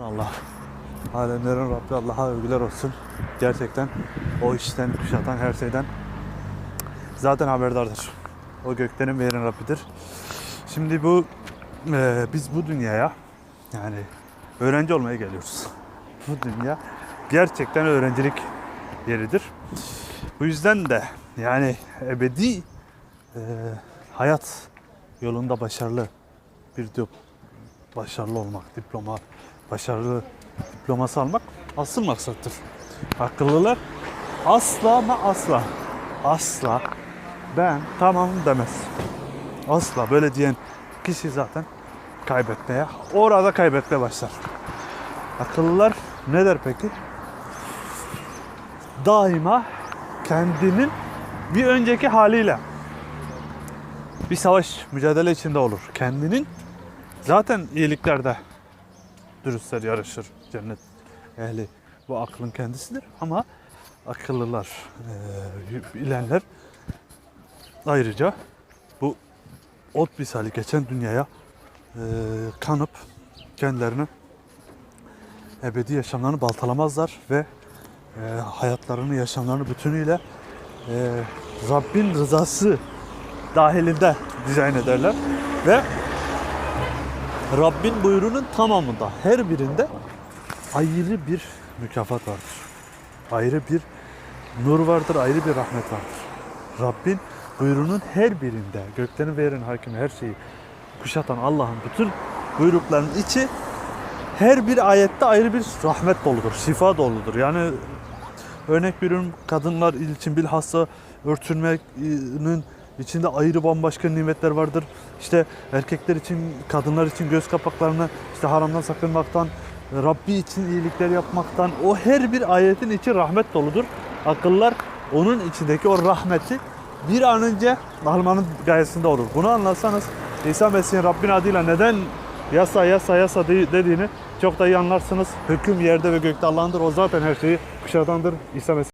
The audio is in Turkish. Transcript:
Allah. Alemlerin Rabbi Allah'a övgüler olsun. Gerçekten o işten kuşatan her şeyden zaten haberdardır. O göklerin ve yerin Rabbidir. Şimdi bu e, biz bu dünyaya yani öğrenci olmaya geliyoruz. Bu dünya gerçekten öğrencilik yeridir. Bu yüzden de yani ebedi e, hayat yolunda başarılı bir dip- başarılı olmak, diploma, başarılı diploması almak asıl maksattır. Akıllılar asla ama asla, asla ben tamam demez. Asla böyle diyen kişi zaten kaybetmeye, orada kaybetmeye başlar. Akıllılar ne der peki? Daima kendinin bir önceki haliyle bir savaş, mücadele içinde olur. Kendinin zaten iyiliklerde dürüstler yarışır. Cennet ehli bu aklın kendisidir. Ama akıllılar, eee, bilenler ayrıca bu ot misali geçen dünyaya eee, kanıp kendilerine ebedi yaşamlarını baltalamazlar ve eee, hayatlarını, yaşamlarını bütünüyle eee, Rabbin rızası dahilinde dizayn ederler ve Rabbin buyruğunun tamamında her birinde ayrı bir mükafat vardır. Ayrı bir nur vardır, ayrı bir rahmet vardır. Rabbin buyruğunun her birinde göklerin ve yerin hakimi her şeyi kuşatan Allah'ın bütün buyruklarının içi her bir ayette ayrı bir rahmet doludur, şifa doludur. Yani örnek veriyorum kadınlar için bilhassa örtünmenin içinde ayrı bambaşka nimetler vardır. İşte erkekler için, kadınlar için göz kapaklarını işte haramdan sakınmaktan, Rabbi için iyilikler yapmaktan o her bir ayetin içi rahmet doludur. Akıllar onun içindeki o rahmeti bir an önce almanın gayesinde olur. Bunu anlarsanız İsa Mesih'in Rabbin adıyla neden yasa yasa yasa de- dediğini çok da iyi anlarsınız. Hüküm yerde ve gökte Allah'ındır. O zaten her şeyi kuşatandır. İsa Mesih